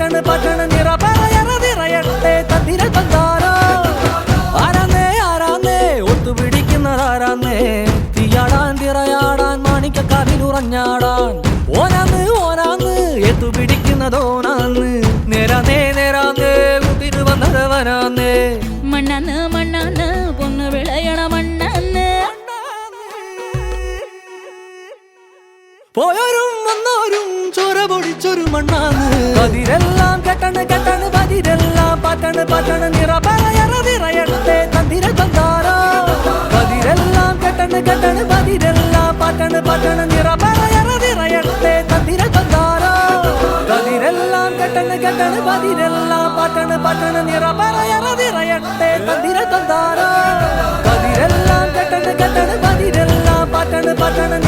പട്ടണ് പട്ടണ് നിറ പറയറ നിറയട്ടെ തന്നിര തന്താരോ ആരാന്നേ ആരാന്നേ ഒത്തുപിടിക്കുന്നതാരാന്നേ. തീയാടാൻ തിറയാടാൻ മാണിക്കക്കാവിലുറഞ്ഞാടാൻ ഓനാന്ന് ഓനാന്ന് എത്തുപിടിക്കുന്നതോനാന്ന് നേരാന്നേ നേരാന്നേ കുത്തിന് വന്നതവനാന്നേ മണ്ണാന്ന് മണ്ണാന്ന് പൊന്ന് വിളയണ മണ്ണാന്ന്. പോയോരും വന്നോരും ചോര புறபொடிச்சொரு மண்ணானு. பதிரெல்லாம் கட்டணு கட்டணு பதிரெல்லாம் பட்டணு பட்டணு நிறபரையரவிரையட்டே தந்திர தந்தாரா பதிரெல்லாம் கட்டணு கட்டணு பதிரெல்லாம் பட்டணு பட்டணு நிறபரையரவிரையட்டே தந்திர தந்தாரா பதிரெல்லாம் கட்டணு கட்டணு பதிரெல்லாம் பட்டணு பட்டணு நிறபரையரவிரையட்டே தந்திர தந்தாரா பதிரெல்லாம் கட்டணு கட்டணு பதிரெல்லாம் பட்டணு பட்டணு